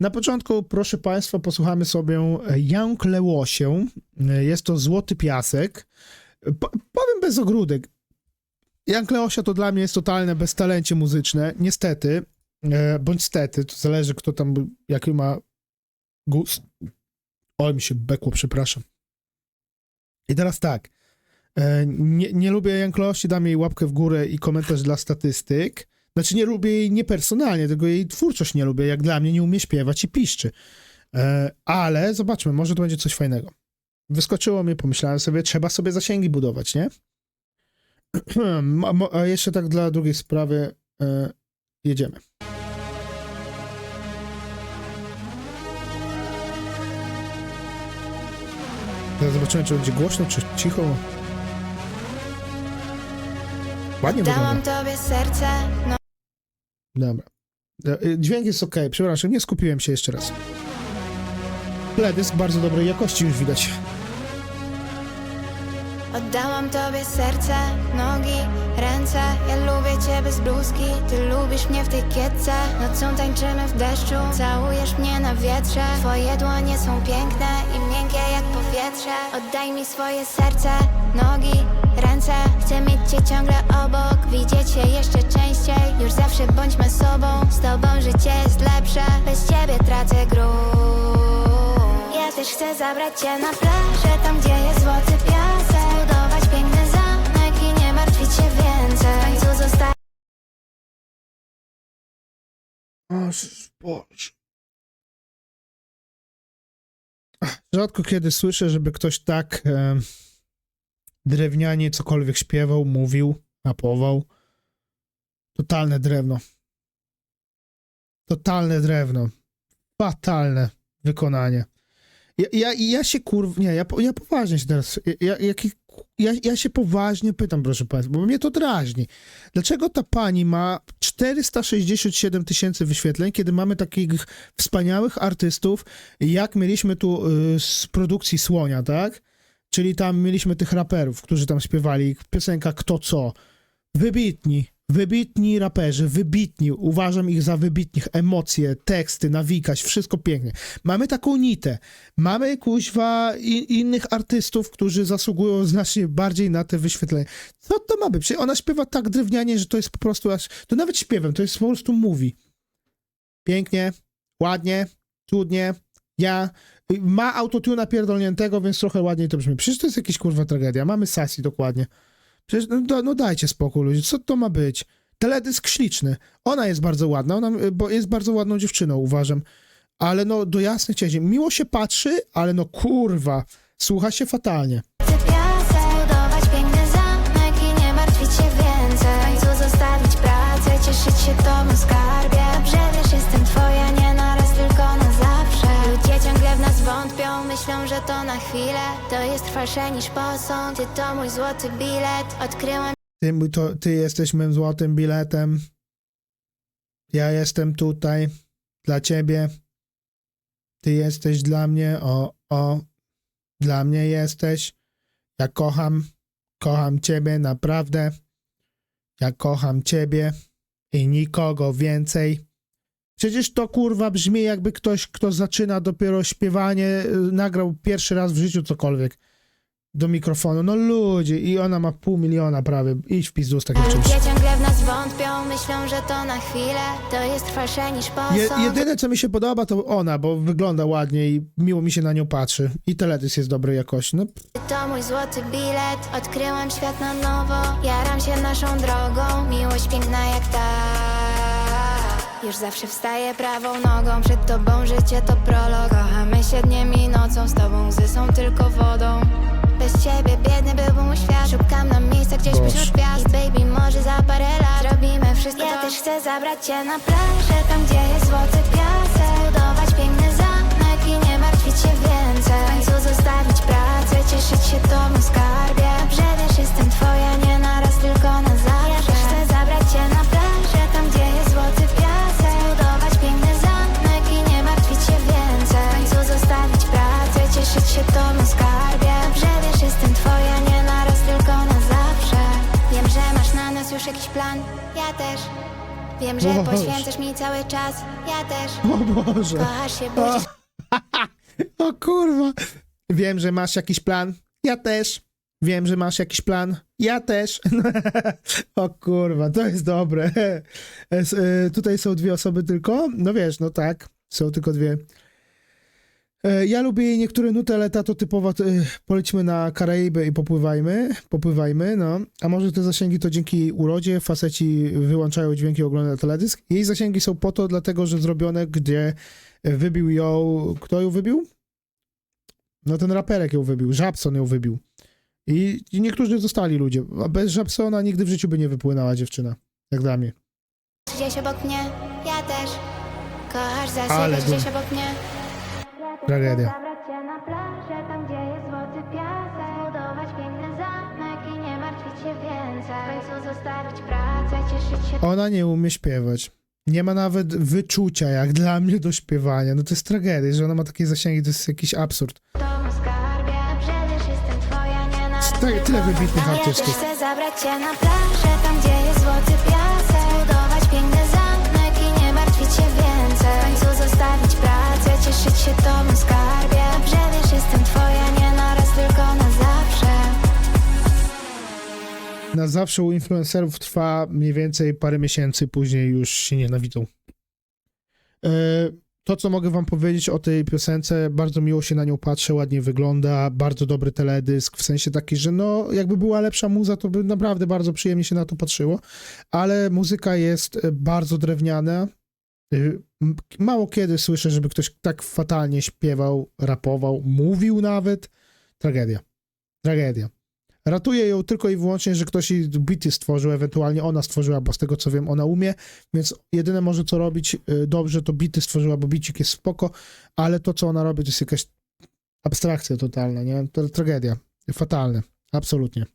Na początku, proszę Państwa, posłuchamy sobie Young Lełosię. Jest to Złoty Piasek. Po, powiem bez ogródek. Young Leosia to dla mnie jest totalne beztalencie muzyczne. Niestety, e, bądź stety, to zależy kto tam, jaki ma gust. Oj, mi się bekło, przepraszam. I teraz tak. E, Nie, nie lubię Young Leosi, dam jej łapkę w górę i komentarz dla statystyk. Znaczy nie lubię jej niepersonalnie, tylko jej twórczość nie lubię. Jak dla mnie nie umie śpiewać i piszczy. E, ale zobaczmy, może to będzie coś fajnego. Wyskoczyło mnie, pomyślałem sobie, trzeba sobie zasięgi budować, nie? A jeszcze tak dla drugiej sprawy e, jedziemy. Teraz zobaczymy, czy będzie głośno, czy cicho. Ładnie Dałam wygląda. tobie serce, no Dobra. E, y, Dźwięk jest ok, przepraszam, nie skupiłem się jeszcze raz. Teledysk bardzo dobrej jakości już widać. Oddałam tobie serce, nogi, ręce. Ja lubię cię bez bluzki, ty lubisz mnie w tej kietce. Nocą tańczymy w deszczu, całujesz mnie na wietrze. Twoje dłonie są piękne i miękkie jak powietrze. Oddaj mi swoje serce, nogi, ręce. Chcę mieć cię ciągle obok, widzieć się jeszcze częściej. Już zawsze bądźmy sobą, z tobą życie jest lepsze. Bez ciebie tracę grunt Ja też chcę zabrać cię na plażę, tam gdzie jest złoty piasek się więcej zostać Ach, Rzadko kiedy słyszę, żeby ktoś tak e, drewnianie cokolwiek śpiewał, mówił, rapował. Totalne drewno. Totalne drewno. Fatalne wykonanie. Ja, ja, się kurw... Nie, ja, ja poważnie się teraz... Ja, jaki, ja, ja się poważnie pytam, proszę Państwa, bo mnie to drażni. Dlaczego ta pani ma 467 tysięcy wyświetleń, kiedy mamy takich wspaniałych artystów, jak mieliśmy tu y, z produkcji Słonia, tak? Czyli tam mieliśmy tych raperów, którzy tam śpiewali piosenka Kto Co. Wybitni, wybitni raperzy, wybitni, uważam ich za wybitnych, emocje, teksty, nawikać, wszystko pięknie. Mamy taką nitę, mamy kuźwa i, innych artystów, którzy zasługują znacznie bardziej na te wyświetlenia. Co to ma być? Przecież ona śpiewa tak drewnianie, że to jest po prostu aż, to nawet śpiewem, to jest po prostu mówi. Pięknie, ładnie, cudnie, ja, ma autotuna pierdolniętego, więc trochę ładniej to brzmi. Przecież to jest jakaś kurwa tragedia, mamy Sasi dokładnie. Przecież, no, da- no dajcie spokój ludzie, co to ma być? Teledysk śliczny. Ona jest bardzo ładna, ona y, bo jest bardzo ładną dziewczyną, uważam. Ale no, do jasnych cieni. Miło się patrzy, ale no kurwa, słucha się fatalnie. Zbudować piękny zamek i myślą, że to na chwilę To jest trwalsze niż posąg, ty to mój złoty bilet Odkryłam Ty, to, ty jesteś mym złotym biletem. Ja jestem tutaj dla ciebie. Ty jesteś dla mnie, o, o, dla mnie jesteś. Ja kocham, kocham ciebie naprawdę. Ja kocham ciebie i nikogo więcej. Przecież to kurwa brzmi jakby ktoś, kto zaczyna dopiero śpiewanie, y, nagrał pierwszy raz w życiu cokolwiek do mikrofonu. No ludzie, i ona ma pół miliona prawie. Idź w pizdu z takim czymś. Ludzie ciągle w nas wątpią, myślą, że to na chwilę To jest trwalsze niż posąg Je, jedyne, co mi się podoba, to ona, bo wygląda ładnie i miło mi się na nią patrzy. I teledysk jest dobrej jakości. No, To mój złoty bilet, odkryłam świat na nowo Jaram się naszą drogą, miłość piękna jak ta Już zawsze wstaję prawą nogą, przed tobą życie to prolog. Kochamy się dniem i nocą, z tobą łzy są tylko wodą. Bez ciebie biedny byłby mój świat. Szukam na miejsca gdzieś pośród gwiazd. I baby, może za parę lat zrobimy wszystko Ja też chcę zabrać cię na plażę, tam gdzie jest złoty piasek. Zbudować piękny zamek i nie martwić się więcej. W końcu zostawić pracę, cieszyć się tobą skarbie. Dobrze wiesz, jestem twoja, nie na raz, tylko na już jakiś plan, ja też Wiem, że Boże. poświęcasz mi cały czas Ja też O Boże. Kochasz się, budzisz O kurwa. Wiem, że masz jakiś plan. Ja też. Wiem, że masz jakiś plan. Ja też. o kurwa, to jest dobre. Y, tutaj są dwie osoby tylko. No wiesz, no tak. Są tylko dwie. E, Ja lubię jej niektóre nuty, ale ta to typowa. y, Polećmy na Karaiby i popływajmy. Popływajmy, no. A może te zasięgi to dzięki jej urodzie. Faceci wyłączają dźwięki oglądają teledysk. Jej zasięgi są po to, dlatego że zrobione, gdzie wybił ją. Kto ją wybił? No ten raperek ją wybił. Żabson ją wybił. I, I niektórzy zostali ludzie. A bez Żabsona nigdy w życiu by nie wypłynęła dziewczyna. Jak dla mnie. gdzieś obok mnie Ja też Kochasz zasypiać gdzieś obok mnie Tragedia. Zabrać cię na plażę, tam gdzie jest złoty piasek Zbudować piękny zamek i nie martwić się więcej W końcu zostawić pracę, cieszyć się Ona nie umie śpiewać. Nie ma nawet wyczucia, jak dla mnie, do śpiewania. No to jest tragedia, że ona ma takie zasięgi, to jest jakiś absurd. w domu skarbie Przecież jestem twoja, nie na tyle wybitnych artystów. chcę zabrać cię na plażę, tam gdzie jest złoty piasek Zawsze u influencerów trwa mniej więcej parę miesięcy, później już się nienawidzą. E, To, co mogę wam powiedzieć o tej piosence, bardzo miło się na nią patrzę, ładnie wygląda, bardzo dobry teledysk, w sensie taki, że no, jakby była lepsza muza, to by naprawdę bardzo przyjemnie się na to patrzyło, ale muzyka jest e, bardzo drewniana. E, Mało kiedy słyszę, żeby ktoś tak fatalnie śpiewał, rapował, mówił nawet. Tragedia. Tragedia. Ratuje ją tylko i wyłącznie, że ktoś jej bity stworzył, ewentualnie ona stworzyła, bo z tego co wiem, ona umie, więc jedyne może co robić y, dobrze, to bity stworzyła, bo bicik jest spoko, ale to co ona robi, to jest jakaś abstrakcja totalna, nie? To tragedia. Fatalne. Absolutnie.